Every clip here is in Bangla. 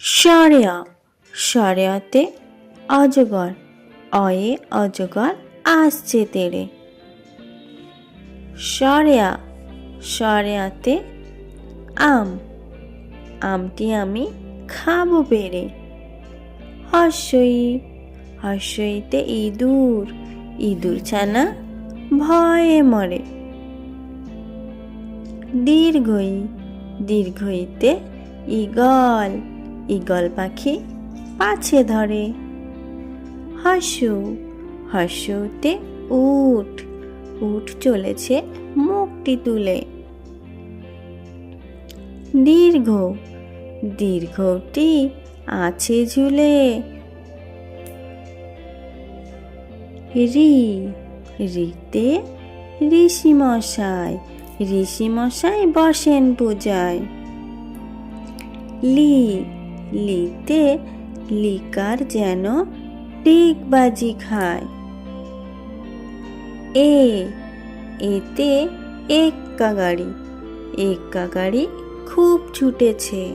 সরেয়া সরেয়াতে অজগর, অয়ে অজগর আসছে তেড়ে সরেয়া সরেয়াতে আম, আমটি আমি খাব পেরে। হর্ষই হর্ষইতে ইঁদুর ইঁদুর ছানা ভয়ে মরে। দীর্ঘই, দীর্ঘইতে ঈগল ঈগল পাখি পাছে ধরে। হাসু, হাসুতে উঠ উঠ চলেছে মুখটি তুলে। দীর্ঘ, দীর্ঘটি আছে ঝুলে। রি, রিতে ঋষি মশাই ঋষি মশাই বসেন পূজায়। লি লিতে লিকার যেন ডিগবাজি খায়। এ, এতে এক্কা গাড়ি এক্কা গাড়ি খুব ছুটেছে।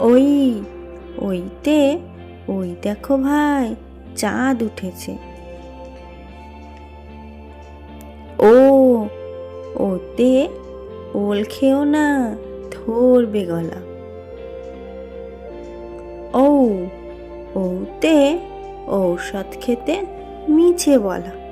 ওই, ওইতে, ওই দেখো ভাই, চাঁদ উঠেছে। ও, ওতে ওল খেও না, ধরবে গলা। ও ওতে ঔষধ খেতে মিছে বলা।